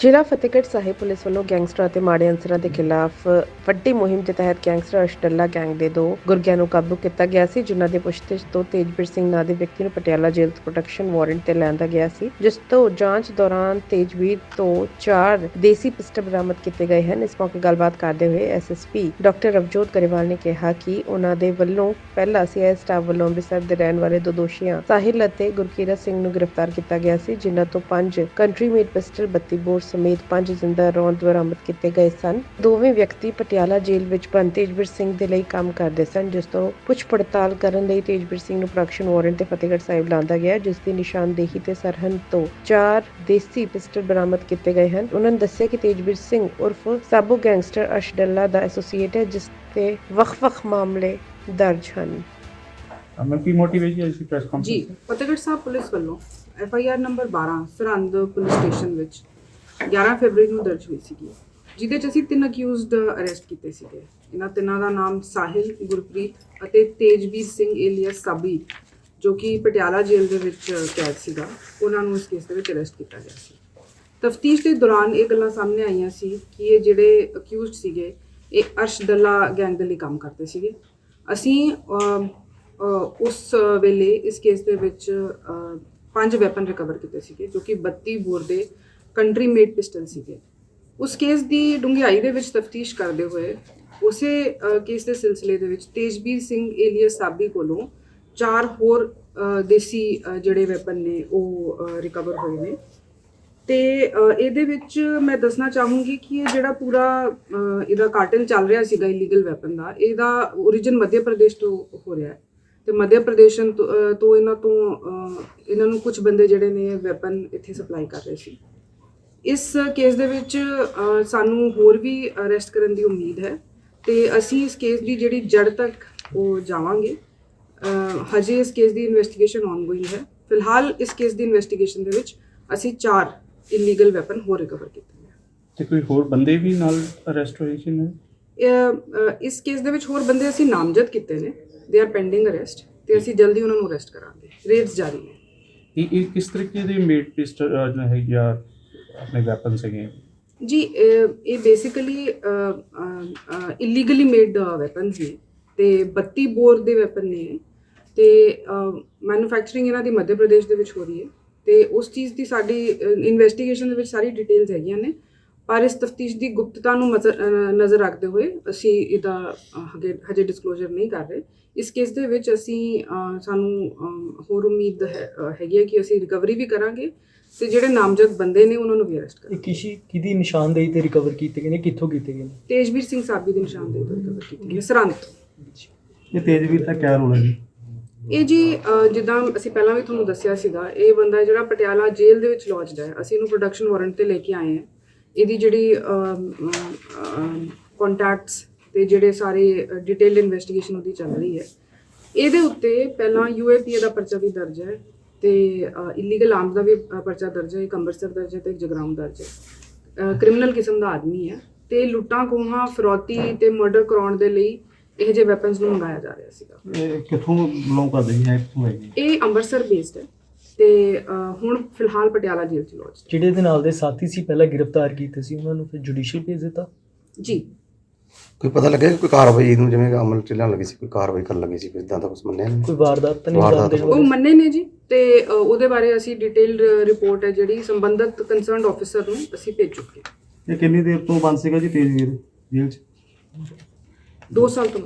ਜ਼ਿਲ੍ਹਾ ਫਤਿਹਗੜ੍ਹ ਸਾਹਿਬ ਪੁਲਿਸ ਵੱਲੋਂ ਗੈਂਗਸਟਰਾਂ ਅਤੇ ਮਾੜੇ ਅਨਸਰਾਂ ਦੇ ਖਿਲਾਫ ਵੱਡੀ ਮੁਹਿੰਮ ਦੇ ਤਹਿਤ ਗੈਂਗਸਟਰ ਅਸ਼ਡੱਲਾ ਗੈਂਗ ਦੇ ਦੋ ਗੁਰਗਿਆਂ ਨੂੰ ਕਾਬੂ ਕੀਤਾ ਗਿਆ ਸੀ, ਜਿਨ੍ਹਾਂ ਦੇ ਪੁੱਛਤਛ ਤੋਂ ਤੇਜਵੀਰ ਸਿੰਘ ਨਾਂ ਦੇ ਵਿਅਕਤੀ ਨੂੰ ਪਟਿਆਲਾ ਜੇਲ੍ਹ ਤੋਂ ਪ੍ਰੋਟੈਕਸ਼ਨ ਵਾਰੰਟ ਤੇ ਲਿਆਂਦਾ ਗਿਆ ਸੀ, ਜਿਸ ਤੋਂ ਜਾਂਚ ਦੌਰਾਨ ਤੇਜਵੀਰ ਤੋਂ ਚਾਰ ਦੇਸੀ ਪਿਸਟਲ ਬਰਾਮਦ ਕੀਤੇ ਗਏ ਹਨ। ਇਸ ਮੌਕੇ ਗੱਲਬਾਤ ਕਰਦੇ ਹੋਏ ਐਸਐਸਪੀ ਡਾਕਟਰ ਰਵਜੋਤ ਗਰੇਵਾਲ ਨੇ ਕਿਹਾ ਕਿ ਉਹਨਾਂ ਦੇ ਵੱਲੋਂ ਪਹਿਲਾ ਸੀਆਈ ਸਟਾਫ ਵੱਲੋਂ ਅੰਮ੍ਰਿਤਸਰ ਦੇ ਰਹਿਣ ਵਾਲੇ ਦੋ ਦੋਸ਼ੀਆਂ ਸਾਹਿਲ ਅਤੇ ਗੁਰਕੀਰਤ ਸਿੰਘ ਨੂੰ ਗ੍ਰਿਫਤਾਰ ਕੀਤਾ ਗਿਆ ਸੀ, ਜਿਨ੍ਹਾਂ ਤੋਂ ਪੰਜ ਕੰਟਰੀ ਮੇਡ ਪਿਸਟਲ 32 ਬੋਰ ਸਮੇਤ ਪੰਜ ਜ਼ਿੰਦਾ ਰੌਂਦ ਬਰਾਮਦ ਕੀਤੇ ਗਏ ਸਨ। ਦੋਵੇਂ ਵਿਅਕਤੀ ਪਟਿਆਲਾ ਜੇਲ੍ਹ ਵਿੱਚ ਬੰਦ ਤੇਜਵੀਰ ਸਿੰਘ ਦੇ ਲਈ ਕੰਮ ਕਰਦੇ ਸਨ ਜਿਸ ਤੋਂ ਪੁੱਛ ਪੜਤਾਲ ਕਰਨ ਲਈ ਤੇਜਵੀਰ ਸਿੰਘ ਨੂੰ ਪ੍ਰੋਡਕਸ਼ਨ ਵਾਰੰਟ ਤੇ ਫਤਿਹਗੜ੍ਹ ਸਾਹਿਬ ਲਾਂਦਾ ਗਿਆ ਜਿਸ ਦੀ ਨਿਸ਼ਾਨਦੇਹੀ ਤੇ ਸਰਹੰਦ ਤੋਂ ਚਾਰ ਦੇਸੀ ਪਿਸਟਲ ਬਰਾਮਦ ਕੀਤੇ ਗਏ ਹਨ। ਉਹਨਾਂ ਨੇ ਦੱਸਿਆ ਕਿ ਤੇਜਵੀਰ ਸਿੰਘ ਉਰਫ ਸਾਬੂ ਗੈਂਗਸਟਰ ਅਸ਼ਡੱਲਾ ਦਾ ਐਸੋਸੀਏਟ ਹੈ ਜਿਸ ਤੇ ਵੱਖ-ਵੱਖ ਮਾਮਲੇ ਦਰਜ ਹਨ। ਮੈਂ ਕੀ ਮੋਟੀਵੇਸ਼ਨ ਹੈ ਇਸ ਪ੍ਰੈਸ ਜੀ ਕਾਨਫਰੰਸ ਫਤਿਹਗੜ੍ਹ ਸਾਹਿਬ ਪੁਲਿਸ ਵੱਲੋਂ F I R number 12 Sirhind police station ਵਿੱਚ 11 ਫਰਵਰੀ ਨੂੰ ਦਰਜ ਹੋਈ ਸੀਗੀ। ਜਿਹਦੇ ਚ ਅਸੀਂ ਤਿੰਨ ਅਕਿਊਜ਼ਡ ਅਰੈਸਟ ਕੀਤੇ ਸੀਗੇ। ਇਹਨਾਂ ਤਿੰਨਾਂ ਦਾ ਨਾਮ ਸਾਹਿਲ, ਗੁਰਪ੍ਰੀਤ ਅਤੇ ਤੇਜਵੀਰ ਸਿੰਘ ਏਲੀਅਸ ਸਾਬੀ, ਜੋ ਕਿ ਪਟਿਆਲਾ ਜੇਲ੍ਹ ਦੇ ਵਿੱਚ ਕੈਦ ਸੀਗਾ। ਉਹਨਾਂ ਨੂੰ ਇਸ ਕੇਸ ਦੇ ਵਿੱਚ ਅਰੈਸਟ ਕੀਤਾ ਗਿਆ ਸੀ। ਤਫਤੀਸ਼ ਦੇ ਦੌਰਾਨ ਇਹ ਗੱਲਾਂ ਸਾਹਮਣੇ ਆਈਆਂ ਸੀ ਕਿ ਇਹ ਜਿਹੜੇ ਅਕਿਊਜ਼ਡ ਸੀਗੇ, ਇਹ ਅਰਸ਼ਦੱਲਾ ਗੈਂਗ ਦੇ ਲਈ ਕੰਮ ਕਰਦੇ ਸੀਗੇ। ਅਸੀਂ ਉਸ ਵੇਲੇ ਇਸ ਕੇਸ ਦੇ ਵਿੱਚ ਪੰਜ ਵੈਪਨ ਰਿਕਵਰ ਕੀਤੇ ਸੀਗੇ, ਜੋ ਕਿ 32 ਬੋਰ ਦੇ ਕੰਟਰੀ ਮੇਡ ਪਿਸਟਲ ਸੀਗੇ। ਉਸ ਕੇਸ ਦੀ ਡੂੰਘਾਈ ਦੇ ਵਿੱਚ ਤਫਤੀਸ਼ ਕਰਦੇ ਹੋਏ, ਉਸੇ ਕੇਸ ਦੇ ਸਿਲਸਿਲੇ ਦੇ ਵਿੱਚ ਤੇਜਬੀਰ ਸਿੰਘ ਏਲੀਅਸ ਸਾਬੀ ਕੋਲੋਂ ਚਾਰ ਹੋਰ ਦੇਸੀ ਜਿਹੜੇ ਵੈਪਨ ਨੇ, ਉਹ ਰਿਕਵਰ ਹੋਏ ਨੇ। ਤੇ ਇਹਦੇ ਵਿੱਚ ਮੈਂ ਦੱਸਣਾ ਚਾਹੂੰਗੀ ਕਿ ਇਹ ਜਿਹੜਾ ਪੂਰਾ ਇਹਦਾ ਕਾਰਟਲ ਚੱਲ ਰਿਹਾ ਸੀਗਾ ਇਲੀਗਲ ਵੈਪਨ ਦਾ, ਇਹਦਾ origin ਮੱਧ ਪ੍ਰਦੇਸ਼ ਤੋਂ ਹੋ ਰਿਹਾ ਹੈ। ਤੇ ਮੱਧ ਪ੍ਰਦੇਸ਼ ਤੋਂ ਇਹਨਾਂ ਤੋਂ ਇਹਨਾਂ ਨੂੰ ਕੁਝ ਬੰਦੇ ਜਿਹੜੇ ਨੇ ਵੈਪਨ ਇੱਥੇ ਸਪਲਾਈ ਕਰ ਰਹੇ ਸੀ। ਇਸ ਕੇਸ ਦੇ ਵਿੱਚ ਸਾਨੂੰ ਹੋਰ ਵੀ ਅਰੈਸਟ ਕਰਨ ਦੀ ਉਮੀਦ ਹੈ ਤੇ ਅਸੀਂ ਇਸ ਕੇਸ ਦੀ ਜਿਹੜੀ ਜੜ ਤੱਕ ਉਹ ਜਾਵਾਂਗੇ। ਹਜੇ ਇਸ ਕੇਸ ਦੀ ਇਨਵੈਸਟੀਗੇਸ਼ਨ ਆਨਗੋਇੰਗ ਹੈ। ਫਿਲਹਾਲ ਇਸ ਕੇਸ ਦੀ ਇਨਵੈਸਟੀਗੇਸ਼ਨ ਦੇ ਵਿੱਚ ਅਸੀਂ ਚਾਰ ਇਲੀਗਲ ਵੈਪਨ ਹੋਰ ਰਿਕਵਰ ਕੀਤੇ ਨੇ। ਤੇ ਕੋਈ ਹੋਰ ਬੰਦੇ ਵੀ ਨਾਲ ਅਰੈਸਟ ਹੋਏ ਸੀ ਨੇ ਇਸ ਕੇਸ ਦੇ ਵਿੱਚ ਹੋਰ ਬੰਦੇ ਅਸੀਂ ਨਾਮਜ਼ਦ ਕੀਤੇ ਨੇ। ਦੇ ਆਰ ਪੈਂਡਿੰਗ ਅਰੈਸਟ ਤੇ ਅਸੀਂ ਜਲਦੀ ਉਹਨਾਂ ਨੂੰ ਅਰੈਸਟ ਕਰਾਂਗੇ। ਰੇਡਸ ਜਾਰੀ ਨੇ। ਇਹ ਕਿਸ ਤਰੀਕੇ ਦੇ ਮੇਡ ਪਿਸਟਲ ਹੈ ਜਾਂ ਆਪਣੇ ਵੈਪਨ ਸੀਗੇ ਜੀ, ਇਹ- ਬੇਸਿਕਲੀ ਇਲੀਗਲੀ ਮੇਡ ਵੈਪਨਸ ਨੇ ਤੇ 32 ਬੋਰ ਦੇ ਵੈਪਨ ਨੇ ਤੇ ਮੈਨੂਫੈਕਚਰਿੰਗ ਇਹਨਾਂ ਦੀ ਮੱਧ ਪ੍ਰਦੇਸ਼ ਦੇ ਵਿੱਚ ਹੋ ਰਹੀ ਹੈ। ਤੇ ਉਸ ਚੀਜ਼ ਦੀ ਸਾਡੀ ਇਨਵੈਸਟੀਗੇਸ਼ਨ ਦੇ ਵਿੱਚ ਸਾਰੀ ਡਿਟੇਲਸ ਹੈਗੀਆਂ ਨੇ। ਪਰ ਇਸ ਤਫਤੀਸ਼ ਦੀ ਗੁਪਤਤਾ ਨੂੰ ਨਜ਼ਰ ਰੱਖਦੇ ਹੋਏ ਅਸੀਂ ਇਹਦਾ ਹਜੇ ਹਜੇ ਡਿਸਕਲੋਜ਼ਰ ਨਹੀਂ ਕਰ ਰਹੇ। ਇਸ ਕੇਸ ਦੇ ਵਿੱਚ ਅਸੀਂ ਸਾਨੂੰ ਹੋਰ ਉਮੀਦ ਹੈਗੀ ਹੈ ਕਿ ਅਸੀਂ ਰਿਕਵਰੀ ਵੀ ਕਰਾਂਗੇ ਤੇ ਜਿਹੜੇ ਨਾਮਜ਼ਦ ਬੰਦੇ ਨੇ ਉਹਨਾਂ ਨੂੰ ਵੀ ਅਰੈਸਟ ਕਰਾਂਗੇ। ਕਿਸ਼ੀ ਕਿਹਦੀ ਨਿਸ਼ਾਨਦੇਹੀ ਤੇ ਰਿਕਵਰ ਕੀਤੇ ਗਏ ਨੇ? ਕਿੱਥੋਂ ਕੀਤੇ ਗਏ ਨੇ? ਤੇਜਵੀਰ ਸਿੰਘ ਸਾਬੀ ਦੀ ਨਿਸ਼ਾਨਦੇਹੀ ਤੋਂ ਰਿਕਵਰ ਕੀਤੀ ਗਈ ਹੈ, ਸਰਹੰਦ ਤੋਂ। ਇਹ ਤੇਜਵੀਰ ਦਾ ਕਿਆ ਰੋਲ ਹੈ ਜੀ? ਇਹ ਜੀ ਜਿੱਦਾਂ ਅਸੀਂ ਪਹਿਲਾਂ ਵੀ ਤੁਹਾਨੂੰ ਦੱਸਿਆ ਸੀਗਾ ਇਹ ਬੰਦਾ ਜਿਹੜਾ ਪਟਿਆਲਾ ਜੇਲ੍ਹ ਦੇ ਵਿੱਚ ਲੌਜਡ ਹੈ। ਅਸੀਂ ਇਹਨੂੰ ਪ੍ਰੋਡਕਸ਼ਨ ਵਾਰੰਟ ਤੇ ਲੈ ਕੇ ਆਏ ਹਾਂ। ਇਹਦੀ ਜਿਹੜੀ ਕੰਟੈਕਟਸ ਤੇ ਜਿਹੜੇ ਸਾਰੇ ਡਿਟੇਲਡ ਇਨਵੈਸਟੀਗੇਸ਼ਨ ਉਹਦੀ ਚੱਲ ਰਹੀ ਹੈ। ਇਹਦੇ ਉੱਤੇ ਪਹਿਲਾਂ ਯੂਏਪੀਏ ਦਾ ਪਰਚਾ ਵੀ ਦਰਜ ਹੈ ਤੇ ਇਲੀਗਲ ਆਰਮਸ ਦਾ ਵੀ ਪਰਚਾ ਦਰਜ ਹੈ ਇੱਕ ਅੰਮ੍ਰਿਤਸਰ ਦਰਜ ਹੈ ਤੇ ਇੱਕ ਜਗਰਾਉਂ ਦਰਜ ਹੈ। ਕ੍ਰਿਮੀਨਲ ਕਿਸਮ ਦਾ ਆਦਮੀ ਹੈ ਤੇ ਲੁੱਟਾਂ ਖੋਹਾਂ ਫਰੌਤੀ ਤੇ ਮਰਡਰ ਕਰਾਉਣ ਦੇ ਲਈ ਇਹ ਜਿਹੇ ਵੈਪਨਸ ਨੂੰ ਮੰਗਾਇਆ ਜਾ ਰਿਹਾ ਸੀਗਾ। ਇਹ ਕਿੱਥੋਂ ਬਿਲੋਂਗ ਕਰਦੇ ਸੀ ਕਿੱਥੋਂ ਜੀ ਇਹ ਅੰਮ੍ਰਿਤਸਰ ਬੇਸਡ ਹੈ। ਤੇ ਹੁਣ ਫਿਲਹਾਲ ਪਟਿਆਲਾ ਜੇਲ੍ਹ ਚ ਲੌਜ ਜਿਹੜੇ ਦੇ ਨਾਲ ਦੇ ਸਾਥੀ ਸੀ ਪਹਿਲਾਂ ਗ੍ਰਿਫਤਾਰ ਕੀਤੇ ਸੀ ਉਹਨਾਂ ਨੂੰ ਫਿਰ ਜੁਡੀਸ਼ੀਅਲ ਭੇਜ ਦਿੱਤਾ? ਜੀ। ਕੋਈ ਪਤਾ ਲੱਗਿਆ ਕਿ ਕੋਈ ਕਾਰਵਾਈ ਨੂੰ ਜਿਵੇਂ ਅਮਲ ਚ ਲਿਆਉਣ ਲੱਗੀ ਸੀ ਕੋਈ ਕਾਰਵਾਈ ਕਰਨ ਲੱਗੀ ਸੀ ਕੋਈ ਇਦਾਂ ਦਾ ਕੁਝ ਮੰਨਿਆ ਨਹੀਂ? ਕੋਈ ਵਾਰਦਾਤ ਤਾਂ ਨਹੀਂ ਵਾਰਦਾਤ ਉਹ ਮੰਨੇ ਨੇ ਜੀ ਤੇ ਉਹਦੇ ਬਾਰੇ ਅਸੀਂ ਡਿਟੇਲਡ ਰਿਪੋਰਟ ਹੈ ਜਿਹੜੀ ਸੰਬੰਧਿਤ ਕੰਸਰਨਡ ਆਫੀਸਰ ਨੂੰ ਅਸੀਂ ਭੇਜ ਚੁੱਕੇ ਇਹ ਕਿੰਨੀ ਦੇਰ ਤੋਂ ਬੰਦ ਸੀਗਾ ਜੀ ਤੇਜਵੀਰ ਜੇਲ੍ਹ? 'ਚ? 2 ਸਾਲ ਤੋਂ